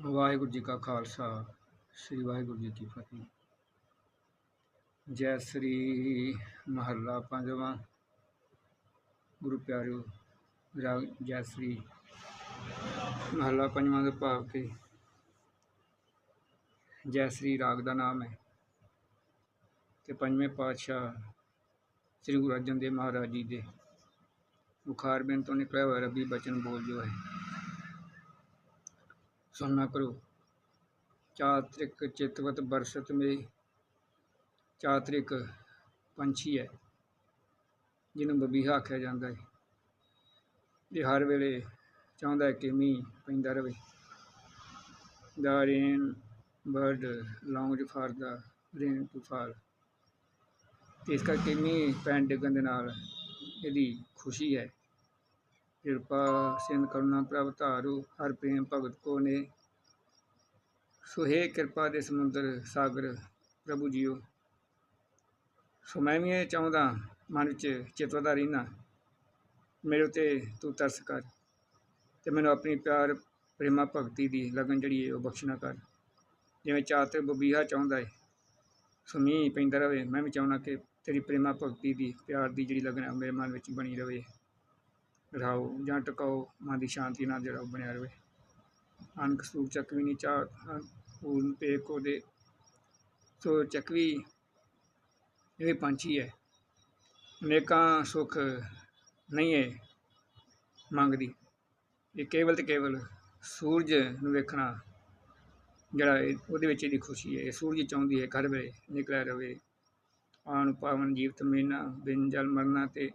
ਵਾਹਿਗੁਰੂ ਜੀ ਕਾ ਖਾਲਸਾ, ਸ੍ਰੀ ਵਾਹਿਗੁਰੂ ਜੀ ਕੀ ਫਤਿਹ। ਜੈ ਸ੍ਰੀ ਮਹੱਲਾ ਪੰਜਵਾਂ। ਗੁਰੂ ਪਿਆਰਿਓ ਰਾਗ ਜੈ ਸ੍ਰੀ ਮਹੱਲਾ ਪੰਜਵਾਂ ਦੇ ਭਾਵ ਕਿ ਜੈ ਸ੍ਰੀ ਰਾਗ ਦਾ ਨਾਮ ਹੈ ਤੇ ਪੰਜਵੇਂ ਪਾਤਸ਼ਾਹ ਸ੍ਰੀ ਗੁਰੂ ਅਰਜਨ ਦੇਵ ਮਹਾਰਾਜ ਜੀ ਦੇ ਬੁਖ਼ਾਰ ਬਿੰਦ ਤੋਂ ਨਿਕਲਿਆ ਹੋਇਆ ਰੱਬੀ ਬਚਨ ਬੋਲ ਜੋ ਹੈ। ਸੁਣਨਾ ਕਰੋ। ਚਾਤ੍ਰਿਕ ਚਿਤਵਤ ਬਰਸਤ ਮੇ ਚਾਤ੍ਰਿਕ ਪੰਛੀ ਹੈ, ਜਿਹਨੂੰ ਬਬੀਹਾ ਆਖਿਆ ਜਾਂਦਾ ਹੈ। ਇਹ ਹਰ ਵੇਲੇ ਚਾਹੁੰਦਾ ਹੈ ਕਿ ਮੀਂਹ ਪੈਂਦਾ ਰਹੇ। The rain bird long for the rain to fall ਇਸ ਕਰਕੇ ਮੀਂਹ ਪੈਣ ਡਿੱਗਣ ਦੇ ਨਾਲ ਇਹਦੀ ਖੁਸ਼ੀ ਹੈ। ਕਿਰਪਾ ਸਿੰਧ ਕਰੁਣਾ ਪ੍ਰਭ ਧਾਰੂ, ਹਰ ਪ੍ਰੇਮ ਭਗਤ ਕੋ ਨੇ। ਸੋ ਹੈ ਕਿਰਪਾ ਦੇ ਸਮੁੰਦਰ ਸਾਗਰ, ਪ੍ਰਭੂ ਜੀਓ। ਸੋ ਮੈਂ ਵੀ ਇਹ ਚਾਹੁੰਦਾ, ਮਨ ਵਿੱਚ ਚਿਤਵਦਾ ਰਹਿਣਾ ਮੇਰੇ ਉਤੇ ਤੂੰ ਤਰਸ ਕਰ ਤੇ ਮੈਨੂੰ ਆਪਣੀ ਪਿਆਰ, ਪ੍ਰੇਮਾ, ਭਗਤੀ ਦੀ ਲਗਨ ਜਿਹੜੀ ਹੈ ਉਹ ਬਖਸ਼ਣਾ ਕਰ। ਜਿਵੇਂ ਚਾਤਰ ਬਬੀਹਾ ਚਾਹੁੰਦਾ ਹੈ ਸੋ ਮੀਂਹ ਪੈਂਦਾ ਰਵੇ, ਮੈਂ ਵੀ ਚਾਹੁੰਦਾ ਕਿ ਤੇਰੀ ਪ੍ਰੇਮਾ, ਭਗਤੀ ਦੀ, ਪਿਆਰ ਦੀ ਜਿਹੜੀ ਲਗਨ ਹੈ ਮੇਰੇ ਮਨ ਵਿੱਚ ਬਣੀ ਰਵੇ। ਰਹਾਓ ਜਾਂ ਟਿਕਾਓ, ਮਨ ਦੀ ਸ਼ਾਂਤੀ ਨਾਲ ਜਿਹੜਾ ਉਹ ਬਣਿਆ ਰਵੇ। ਅਨਕ ਸੂਰ ਚੱਕ ਵੀ ਨਹੀਂ ਚਾਹ ਪੂਰਨ ਪੇ ਕੋ ਦੇ ਸੋ ਚੱਕਵੀ ਇਹ ਪੰਛੀ ਹੈ। ਅਨੇਕਾਂ ਸੁੱਖ ਨਹੀਂ ਹੈ ਮੰਗਦੀ। ਇਹ ਕੇਵਲ ਤੇ ਕੇਵਲ ਸੂਰਜ ਨੂੰ ਵੇਖਣਾ ਜਿਹੜਾ ਉਹਦੇ ਵਿੱਚ ਇਹਦੀ ਖੁਸ਼ੀ ਹੈ। ਇਹ ਸੂਰਜ ਚਾਹੁੰਦੀ ਹੈ ਘਰ ਵੇਲੇ ਨਿਕਲਿਆ ਰਵੇ। ਆਣ ਪਾਵਨ ਜੀਵਤ ਮੀਨਾ, ਬਿਨ ਜਲ ਮਰਨਾ ਤੇ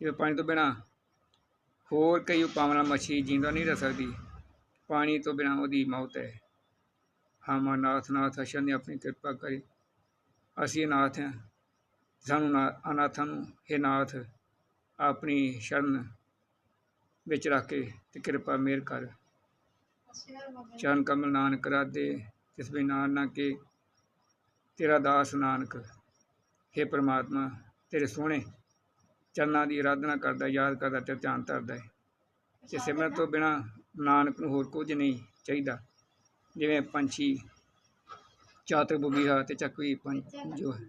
ਇਹ ਪਾਣੀ ਤੋਂ ਬਿਨਾ ਹੋਰ ਕਈ ਉਪਾਵਨਾ ਮੱਛੀ ਜਿੰਦਾ ਨਹੀਂ ਰਹਿ ਸਕਦੀ। ਪਾਣੀ ਤੋਂ ਬਿਨਾ ਉਹਦੀ ਮੌਤ ਹੈ। ਹਾਮਾ ਨਾਥ ਨਾਥ ਅਸ਼ਨ ਨੇ ਆਪਣੀ ਕਿਰਪਾ ਕਰੀ। ਅਸੀਂ ਅਨਾਥ ਹਾਂ। ਸਾਨੂੰ ਨਾ, ਅਨਾਥਾਂ ਨੂੰ ਇਹ ਨਾਥ, ਆਪਣੀ ਸ਼ਰਨ ਵਿੱਚ ਰੱਖ ਕੇ ਤੇ ਕਿਰਪਾ ਮੇਰ ਕਰ। ਚਰਨ ਕਮਲ ਨਾਨਕ ਰਾਦੇ ਤਿਸ ਬਿ ਨਾਨਕ ਕੇ, ਤੇਰਾ ਦਾਸ ਨਾਨਕ। हे ਪ੍ਰਮਾਤਮਾ, ਤੇਰੇ ਸੋਹਣੇ ਚਰਨਾਂ ਦੀ ਆਰਾਧਨਾ ਕਰਦਾ, ਯਾਦ ਕਰਦਾ, ਤੇ ਧਿਆਨ ਧਰਦਾ ਹੈ। ਤੇ ਸਿਮਰਨ ਤੋਂ ਬਿਨਾ ਨਾਨਕ ਨੂੰ ਹੋਰ ਕੁਝ ਨਹੀਂ ਚਾਹੀਦਾ। ਜਿਵੇਂ ਪੰਛੀ ਚਾਤਰ ਬੁਬੀਹਾ ਤੇ ਚੱਕਵੀ ਪੰਛ ਜੋ ਹੈ।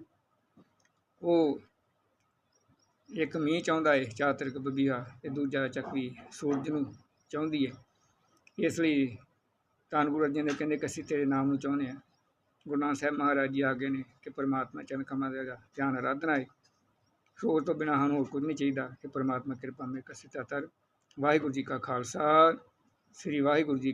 ਉਹ ਇੱਕ ਮੀਂਹ ਚਾਹੁੰਦਾ ਏ ਚਾਤਰਕ ਬਬੀਹਾ ਤੇ ਦੂਜਾ ਚੱਕਵੀ ਸੂਰਜ ਨੂੰ ਚਾਹੁੰਦੀ ਹੈ ਇਸ ਲਈ ਧੰਨ ਗੁਰੂ ਅਰਜਨ ਦੇਵ ਕਹਿੰਦੇ ਕਿ ਅਸੀਂ ਤੇਰੇ ਨਾਮ ਨੂੰ ਚਾਹੁੰਦੇ ਹਾਂ। ਗੁਰੂ ਨਾਨਕ ਸਾਹਿਬ ਮਹਾਰਾਜ ਜੀ ਆ ਗਏ ਨੇ ਕਿ ਪਰਮਾਤਮਾ ਚਰਨ ਕਮਾ ਦਾ ਧਿਆਨ ਆਰਾਧਨਾ ਏ। ਸੋਚ ਤੋਂ ਬਿਨਾਂ ਸਾਨੂੰ ਹੋਰ ਕੁਝ ਨਹੀਂ ਚਾਹੀਦਾ ਕਿ ਪਰਮਾਤਮਾ ਕਿਰਪਾ ਮੇ ਕਸਿਤਾ ਤਰ ਵਾਹਿਗੁਰੂ ਜੀ ਕਾ ਖਾਲਸਾ, ਸ੍ਰੀ ਵਾਹਿਗੁਰੂ ਜੀ